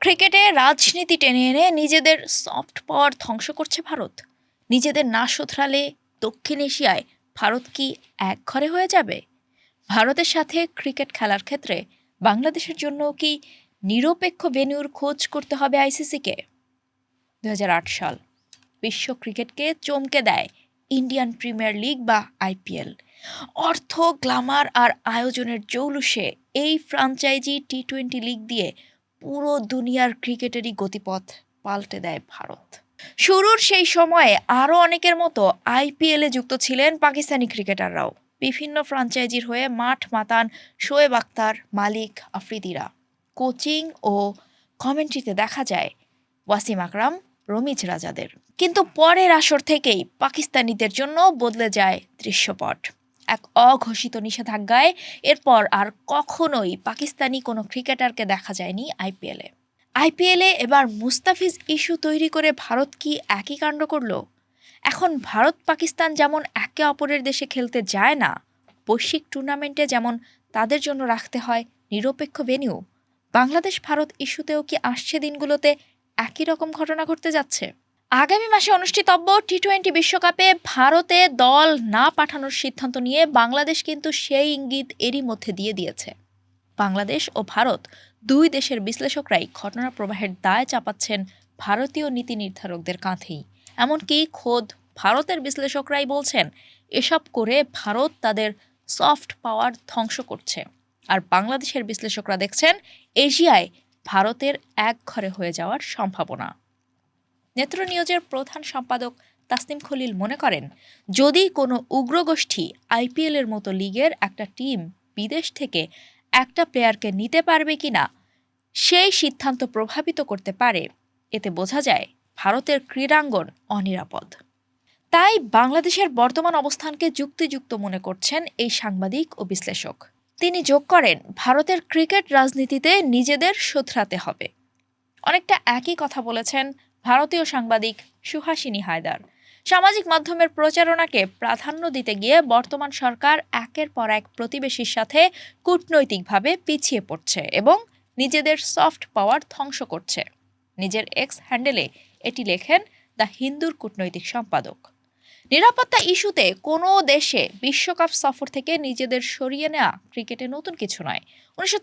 ক্রিকেটে রাজনীতি টেনে এনে নিজেদের সফট পাওয়ার ধ্বংস করছে ভারত। নিজেদের না শোধরালে দক্ষিণ এশিয়ায় ভারত কি এক ঘরে হয়ে যাবে? ভারতের সাথে ক্রিকেট খেলার ক্ষেত্রে বাংলাদেশের জন্য কি নিরপেক্ষ ভেন্যুর খোঁজ করতে হবে আইসিসিকে দু হাজার আট সাল, বিশ্ব ক্রিকেটকে চমকে দেয় ইন্ডিয়ান প্রিমিয়ার লিগ বা আইপিএল অর্থ, গ্লামার আর আয়োজনের জৌলুসে এই ফ্রাঞ্চাইজি টি টোয়েন্টি লিগ দিয়ে পুরো দুনিয়ার ক্রিকেটেরই গতিপথ পাল্টে দেয় ভারত। শুরুর সেই সময়ে আরও অনেকের মতো আইপিএলে যুক্ত ছিলেন পাকিস্তানি ক্রিকেটাররাও। বিভিন্ন ফ্রাঞ্চাইজির হয়ে মাঠ মাতান শোয়েব আক্তার মালিক আফ্রিদিরা। কোচিং ও কমেন্ট্রিতে দেখা যায়, ওয়াসিম আকরাম, রমিজ রাজাদের। কিন্তু পরের আসর থেকেই পাকিস্তানিদের জন্য বদলে যায় দৃশ্যপট। এক অঘোষিত নিষেধাজ্ঞায় এরপর আর কখনোই পাকিস্তানি কোনো ক্রিকেটারকে দেখা যায়নি আইপিএলে। আইপিএলে এবার মুস্তাফিজ ইস্যু তৈরি করে ভারত কি একই কাণ্ড করল? এখন ভারত পাকিস্তান যেমন একে অপরের দেশে খেলতে যায় না, বৈশ্বিক টুর্নামেন্টে যেমন তাদের জন্য রাখতে হয় নিরপেক্ষ ভেন্যু বাংলাদেশ ভারত ইস্যুতেও কি আসছে দিনগুলোতে একই রকম ঘটনা ঘটতে যাচ্ছে? আগামী মাসে অনুষ্ঠিতব্য টি টোয়েন্টি বিশ্বকাপে ভারতে দল না পাঠানোর সিদ্ধান্ত নিয়ে বাংলাদেশ কিন্তু সেই ইঙ্গিত এরই মধ্যে দিয়ে দিয়েছে। বাংলাদেশ ও ভারত দুই দেশের বিশ্লেষকরাই ঘটনা প্রবাহের দায় চাপাচ্ছেন ভারতীয় নীতি নির্ধারকদের কাঁধেই। এমনকি খোদ ভারতের বিশ্লেষকরাই বলছেন, এসব করে ভারত তাদের সফট পাওয়ার ধ্বংস করছে। আর বাংলাদেশের বিশ্লেষকরা দেখছেন, এশিয়ায় ভারতের এক ঘরে হয়ে যাওয়ার সম্ভাবনা। নেত্র নিউজের প্রধান সম্পাদক তাসনিম খলিল মনে করেন, যদি কোনো উগ্রগোষ্ঠী আইপিএলের মতো লিগের একটা টিম বিদেশ থেকে একটা প্লেয়ারকে নিতে পারবে কিনা, সেই সিদ্ধান্ত প্রভাবিত করতে পারে। এতে বোঝা যায় ভারতের ক্রীড়াঙ্গন অনিরাপদ। তাই বাংলাদেশের বর্তমান অবস্থানকে যুক্তিযুক্ত মনে করছেন এই সাংবাদিক ও বিশ্লেষক। তিনি যোগ করেন, ভারতের ক্রিকেট রাজনীতিতে নিজেদের শোধরাতে হবে। অনেকটা একই কথা বলেছেন ভারতীয় সাংবাদিক সুহাসিনী হায়দার। সামাজিক মাধ্যমের প্রচারণাকে প্রাধান্য দিতে গিয়ে বর্তমান সরকার একের পর এক প্রতিবেশীর সাথে কূটনৈতিকভাবে পিছিয়ে পড়ছে এবং নিজেদের সফট পাওয়ার ধ্বংস করছে। নিজের এক্স হ্যান্ডেলে এটি লেখেন দ্য হিন্দুর কূটনৈতিক সম্পাদক। নিরাপত্তা ইস্যুতে কোনো দেশে বিশ্বকাপ সফর থেকে নিজেদের সরিয়ে নেওয়া ক্রিকেটে নতুন কিছু নয়। উনিশশো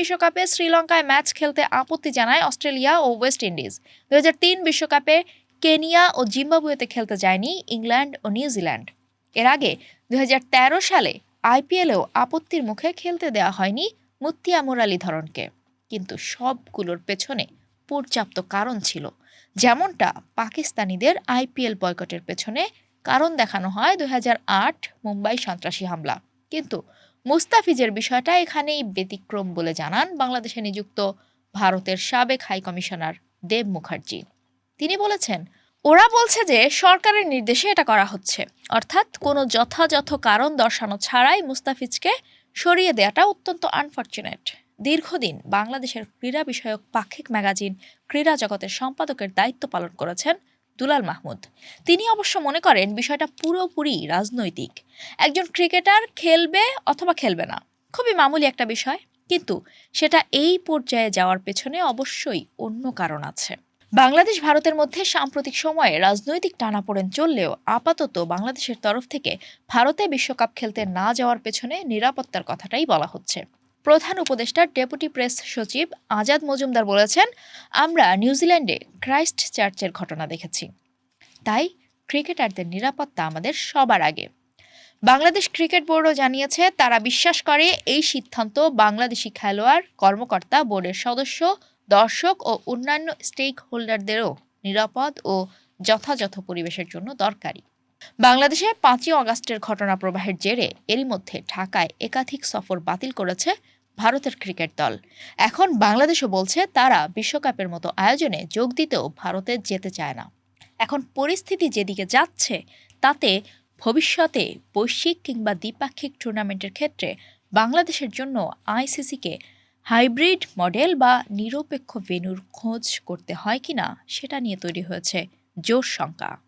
বিশ্বকাপে শ্রীলঙ্কায় ম্যাচ খেলতে আপত্তি জানায় অস্ট্রেলিয়া ও ওয়েস্ট ইন্ডিজ। দু বিশ্বকাপে কেনিয়া ও জিম্বাবুয়েতে খেলতে যায়নি ইংল্যান্ড ও নিউজিল্যান্ড। এর আগে দুই হাজার তেরো সালে আইপিএলেও আপত্তির মুখে খেলতে দেওয়া হয়নি মুত্তিয়ামুর আলী ধরনকে। কিন্তু সবগুলোর পেছনে পর্যাপ্ত কারণ ছিল। যেমনটা পাকিস্তানিদের আইপিএল বয়কটের পেছনে কারণ দেখানো হয় দুই হাজার আট মুম্বাই সন্ত্রাসী হামলা। কিন্তু মুস্তাফিজের বিষয়টা এখানেই ব্যতিক্রম বলে জানান বাংলাদেশে নিযুক্ত ভারতের সাবেক হাই কমিশনার দেব মুখার্জি। তিনি বলেছেন, ওরা বলছে যে সরকারের নির্দেশে এটা করা হচ্ছে। অর্থাৎ কোনো যথাযথ কারণ দর্শানো ছাড়াই মুস্তাফিজকে সরিয়ে দেওয়াটা অত্যন্ত আনফর্চুনেট দীর্ঘদিন বাংলাদেশের ক্রীড়া বিষয়ক পাক্ষিক ম্যাগাজিন ক্রীড়া জগতের সম্পাদকের দায়িত্ব পালন করেছেন দুলাল মাহমুদ। তিনি অবশ্য মনে করেন বিষয়টা পুরোপুরি রাজনৈতিক। একজন ক্রিকেটার খেলবে অথবা খেলবে না, খুবই মামুলি একটা বিষয়। কিন্তু সেটা এই পর্যায়ে যাওয়ার পেছনে অবশ্যই অন্য কারণ আছে। বাংলাদেশ ভারতের মধ্যে সাম্প্রতিক সময়ে রাজনৈতিক টানাপোড়েন চললেও আপাতত বাংলাদেশের তরফ থেকে ভারতে বিশ্বকাপ খেলতে না যাওয়ার পেছনে নিরাপত্তার কথাটাই বলা হচ্ছে। প্রধান উপদেষ্টার ডেপুটি প্রেস সচিব আজাদ মজুমদার বলেছেন, আমরা নিউজিল্যান্ডে ক্রাইস্ট চার্চের ঘটনা দেখেছি। তাই ক্রিকেটারদের নিরাপত্তা আমাদের সবার আগে। বাংলাদেশ ক্রিকেট বোর্ডও জানিয়েছে, তারা বিশ্বাস করে এই সিদ্ধান্ত বাংলাদেশি খেলোয়াড়, কর্মকর্তা, বোর্ডের সদস্য, দর্শক ও অন্যান্য স্টেক হোল্ডারদেরও নিরাপদ ও যথাযথ পরিবেশের জন্য দরকারি। বাংলাদেশে পাঁচই অগাস্টের ঘটনা প্রবাহের জেরে এরই মধ্যে ঢাকায় একাধিক সফর বাতিল করেছে ভারতের ক্রিকেট দল। এখন বাংলাদেশও বলছে তারা বিশ্বকাপের মতো আয়োজনে যোগ দিতেও ভারতে যেতে চায় না। এখন পরিস্থিতি যেদিকে যাচ্ছে, তাতে ভবিষ্যতে বৈশ্বিক কিংবা দ্বিপাক্ষিক টুর্নামেন্টের ক্ষেত্রে বাংলাদেশের জন্য আইসিসিকে হাইব্রিড মডেল বা নিরপেক্ষ ভেন্যুর খোঁজ করতে হয় কিনা, সেটা নিয়ে তৈরি হয়েছে জোর শঙ্কা।